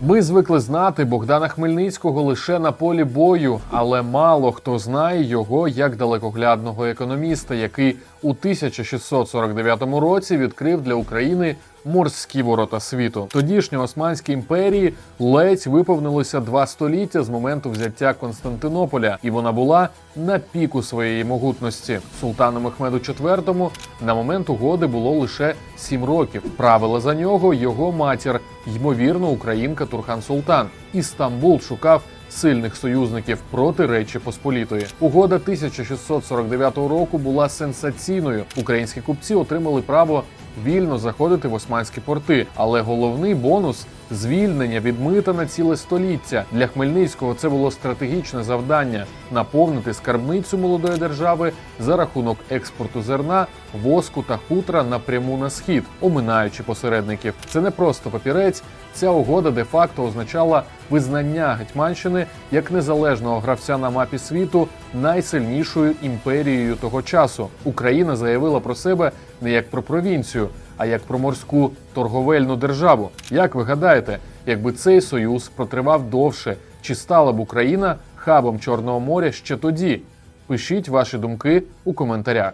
Ми звикли знати Богдана Хмельницького лише на полі бою, але мало хто знає його як далекоглядного економіста, який у 1649 році відкрив для України морські ворота світу. Тодішньої Османській імперії ледь виповнилося два століття з моменту взяття Константинополя, і вона була на піку своєї могутності. Султану Мехмеду IV на момент угоди було лише сім років. Правила за нього його матір, ймовірно, українка Турхан Султан. Істамбул шукав сильних союзників проти Речі Посполітої. Угода 1649 року була сенсаційною. Українські купці отримали право вільно заходити в османські порти, але головний бонус звільнення від мита на ціле століття. Для Хмельницького це було стратегічне завдання наповнити скарбницю молодої держави за рахунок експорту зерна, воску та хутра напряму на схід, оминаючи посередників. Це не просто папірець. Ця угода де-факто означала визнання Гетьманщини як незалежного гравця на мапі світу найсильнішою імперією того часу. Україна заявила про себе не як про провінцію, а як про морську торговельну державу. Як ви гадаєте, якби цей союз протривав довше, чи стала б Україна хабом Чорного моря ще тоді? Пишіть ваші думки у коментарях.